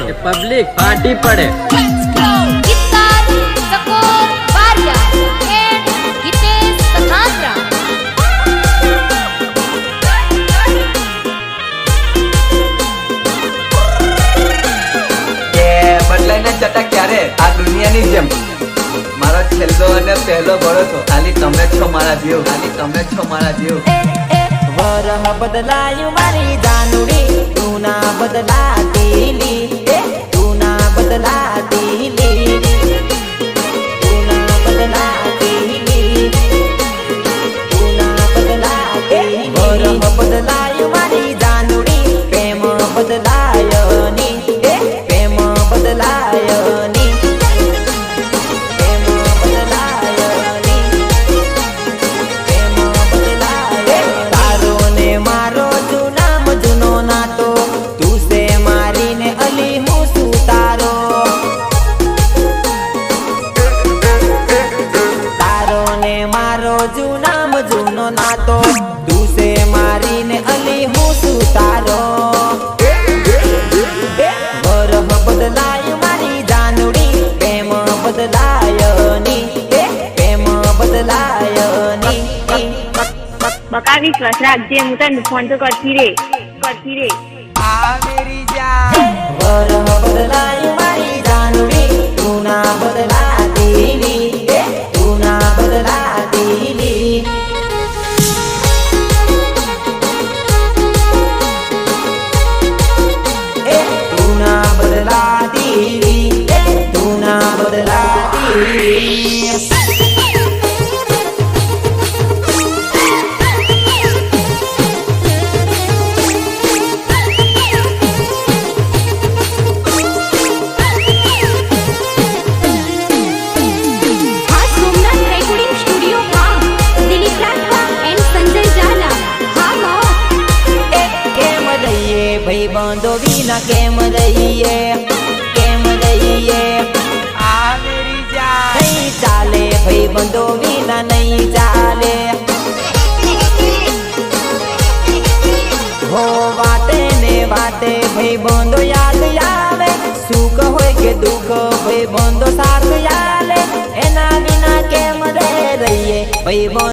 Public ફાટી પડે. ચટા ક્યારે? આ દુનિયાની જેમ. મારો છેલ્લો અને પહેલો ભરોસો ખાલી તમે જ છો મારા જીવ. ખાલી તમે જ છો મારા જીવ. વરહ બદલાયું મારી જાનુડી. તું ના બદલાતી બદલાતી વરહ બદલાયું મારી વિશ્વાસ રાખજે હું તને ફોન તો કરતી રે કરતી રે. બદલાય મારી રહીએ ભાઈ બાંધો વિના કેમ રહીએ? કેમ રહીએ? નહીં ચાલે ભાઈ બંધો વિના નહીં ચાલે. હો વાતે ને વાતે ભાઈ બંધો યાદ આવે. સુખ હોય કે દુઃખ ભાઈ બંધો સાથ યાલે. એના વિના કેમ રહે રહીએ? ભાઈ